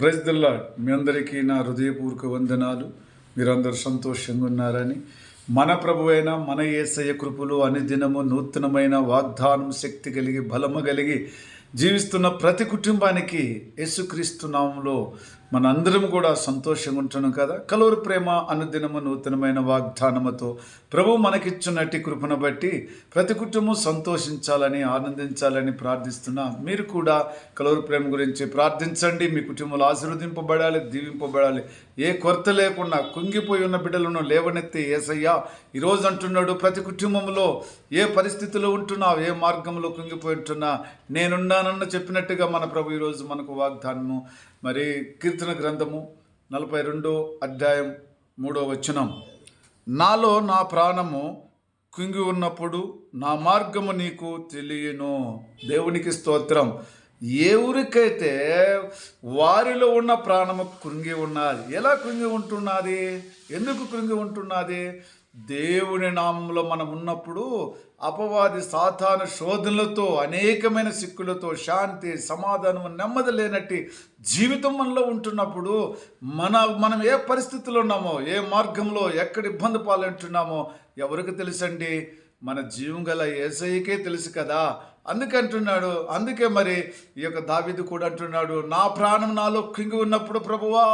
ప్రజల్లా మీ అందరికీ నా హృదయపూర్వక వందనాలు. మీరందరూ సంతోషంగా ఉన్నారని. మన ప్రభువైన మన ఏసయ్య కృపలు అనుదినము నూతనమైన వాగ్దానం శక్తి కలిగి బలము కలిగి జీవిస్తున్న ప్రతి కుటుంబానికి యేసుక్రీస్తు నామంలో మనందరం కూడా సంతోషంగా ఉంటున్నాం కదా? కలవరు ప్రేమ అనుదినము నూతనమైన వాగ్దానముతో ప్రభు మనకిచ్చున్నట్టి కృపను బట్టి ప్రతి కుటుంబం సంతోషించాలని ఆనందించాలని ప్రార్థిస్తున్నా. మీరు కూడా కలవరు ప్రేమ గురించి ప్రార్థించండి. మీ కుటుంబంలో ఆశీర్వదింపబడాలి దీవింపబడాలి. ఏ కొరత లేకుండా కుంగిపోయి ఉన్న బిడ్డలను లేవనెత్తి ఏసయ్యా ఈరోజు అంటున్నాడు ప్రతి కుటుంబంలో ఏ పరిస్థితిలో ఉంటున్నావు? ఏ మార్గంలో కుంగిపోయి ఉంటున్నా నేనున్నానన్న చెప్పినట్టుగా మన ప్రభు ఈరోజు మనకు వాగ్దానము. మరి కీర్తన గ్రంథము నలభై రెండో అధ్యాయం మూడో వచనం. నాలో నా ప్రాణము కుంగి ఉన్నప్పుడు నా మార్గము నీకు తెలియను. దేవునికి స్తోత్రం. ఏ ఊరికైతే వారిలో ఉన్న ప్రాణము కృంగి ఉన్నది? ఎలా కృంగి ఉంటున్నది? ఎందుకు కృంగి ఉంటున్నది? దేవుని నామంలో మనం ఉన్నప్పుడు అపవాది సాధారణ శోధనలతో అనేకమైన సిక్కులతో శాంతి సమాధానం నెమ్మది లేనట్టి జీవితం మనలో ఉంటున్నప్పుడు మన మనం ఏ పరిస్థితిలో ఉన్నామో ఏ మార్గంలో ఎక్కడ ఇబ్బంది పాలంటున్నామో ఎవరికి తెలుసండి? మన జీవం గల ఏసైకే తెలుసు కదా. అందుకంటున్నాడు అందుకే మరి ఈ యొక్క దావిదు కూడా అంటున్నాడు నా ప్రాణం నాలో కింగి ఉన్నప్పుడు ప్రభువా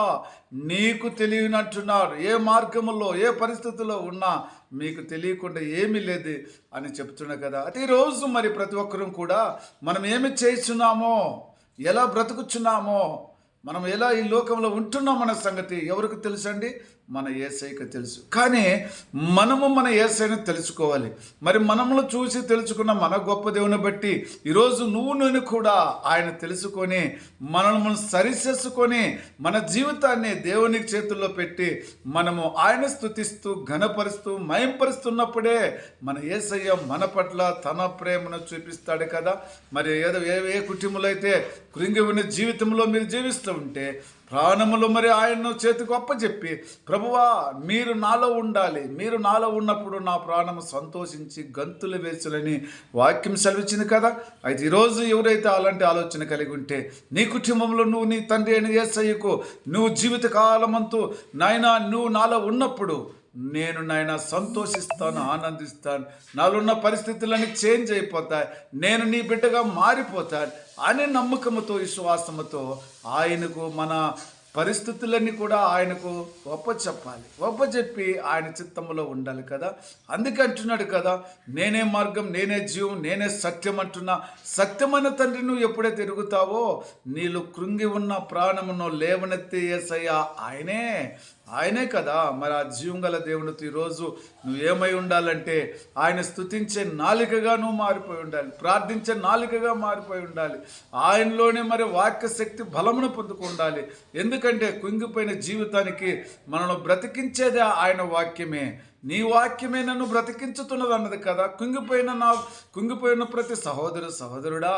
నీకు తెలియనంటున్నాడు ఏ మార్గములో ఏ పరిస్థితుల్లో ఉన్నా మీకు తెలియకుండా ఏమీ లేదు అని చెప్తున్నా కదా. అదే రోజు మరి ప్రతి ఒక్కరూ కూడా మనం ఏమి చేస్తున్నామో ఎలా బ్రతుకుచున్నామో మనం ఎలా ఈ లోకంలో ఉంటున్నామన్న సంగతి ఎవరికి తెలుసండి? మన ఏసైకి తెలుసు. కానీ మనము మన ఏసైని తెలుసుకోవాలి. మరి మనములు చూసి తెలుసుకున్న మన గొప్ప దేవుని బట్టి ఈరోజు నువ్వు నేను కూడా ఆయన తెలుసుకొని మనము సరిచేసుకొని మన జీవితాన్ని దేవుని చేతుల్లో పెట్టి మనము ఆయన స్థుతిస్తూ ఘనపరుస్తూ మయంపరుస్తున్నప్పుడే మన ఏసయ్య మన పట్ల తన ప్రేమను చూపిస్తాడు కదా. మరి ఏదో ఏ ఏ కుటుంబంలో అయితే కృంగి ఉన్న జీవితంలో మీరు జీవిస్తూ ఉంటే ప్రాణములు మరి ఆయన్ను చేతికి అప్పచెప్పి ప్రభువా మీరు నాలో ఉండాలి. మీరు నాలో ఉన్నప్పుడు నా ప్రాణము సంతోషించి గంతులు వేసులని వాక్యం సెలవిచ్చింది కదా? అయితే ఈరోజు ఎవరైతే అలాంటి ఆలోచన కలిగి ఉంటే నీ కుటుంబంలో నువ్వు నీ తండ్రి అయిన ఏసయ్యకు నువ్వు జీవిత కాలమంతూ నాయన నువ్వు నాలో ఉన్నప్పుడు నేను నాయన సంతోషిస్తాను ఆనందిస్తాను. నాలో ఉన్న పరిస్థితులన్నీ చేంజ్ అయిపోతాయి. నేను నీ బిడ్డగా మారిపోతాను అనే నమ్మకంతో విశ్వాసముతో ఆయనకు మన పరిస్థితులన్నీ కూడా ఆయనకు గొప్ప చెప్పాలి. గొప్ప చెప్పి ఆయన చిత్తంలో ఉండాలి కదా. అందుకే అంటున్నాడు కదా నేనే మార్గం నేనే జీవం నేనే సత్యం అంటున్నా. సత్యమైన తండ్రి నువ్వు ఎప్పుడైతే తిరుగుతావో నీళ్ళు కృంగి ఉన్న ప్రాణమును లేవనెత్తి ఏసయ్యా ఆయనే. ఆయనే కదా మరి ఆ జీవం గల దేవునితో ఈరోజు నువ్వు ఏమై ఉండాలంటే ఆయన స్తుతించే నాలికగా నువ్వు మారిపోయి ఉండాలి. ప్రార్థించే నాలికగా మారిపోయి ఉండాలి. ఆయనలోనే మరి వాక్య శక్తి బలమును పొందుకుండాలి ఎందుకంటే కుంగిపోయిన జీవితానికి మనల్ని బ్రతికించేదే ఆయన వాక్యమే. నీ వాక్యమే నన్ను బ్రతికించుతున్నది అన్నది కదా. కుంగిపోయిన నా కుంగిపోయిన ప్రతి సహోదరు సహోదరుడా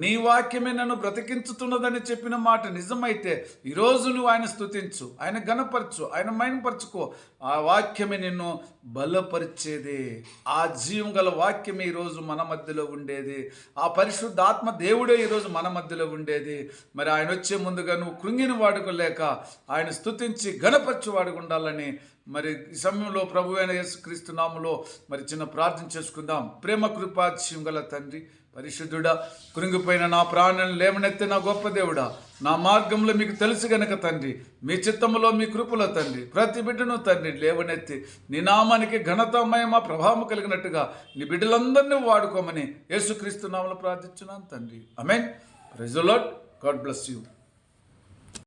నీ వాక్యమే నన్ను బ్రతికించుతున్నదని చెప్పిన మాట నిజమైతే ఈరోజు నువ్వు ఆయన స్తుతించు ఆయన గణపరచు ఆయన మైనపరచుకో ఆ వాక్యమే నిన్ను బలపరిచేది. ఆ జీవం గల వాక్యమే ఈరోజు మన మధ్యలో ఉండేది. ఆ పరిశుద్ధాత్మ దేవుడే ఈరోజు మన మధ్యలో ఉండేది. మరి ఆయన వచ్చే ముందుగా నువ్వు కృంగిన వాడుకోలేక ఆయన స్థుతించి గణపరచు వాడుకు ఉండాలని మరి ఈ సమయంలో ప్రభు అయిన యేసుక్రీస్తు నామములో మరి చిన్న ప్రార్థన చేసుకుందాం. ప్రేమ జీవం గల తండ్రి పరిశుద్ధుడా కృంగిపోయిన నా ప్రాణాలను లేవనెత్తే నా గొప్ప దేవుడా నా మార్గంలో మీకు తెలుసు గనక తండ్రి మీ చిత్తములో మీ కృపలో తండ్రి ప్రతి బిడ్డను తండ్రి లేవనెత్తి నీ నామానికి ఘనతమయమా ప్రభావం కలిగినట్టుగా నీ బిడ్డలందరినీ వాడుకోమని యేసుక్రీస్తు నామలు ప్రార్థించున్నాను తండ్రి. I mean praise the Lord God bless you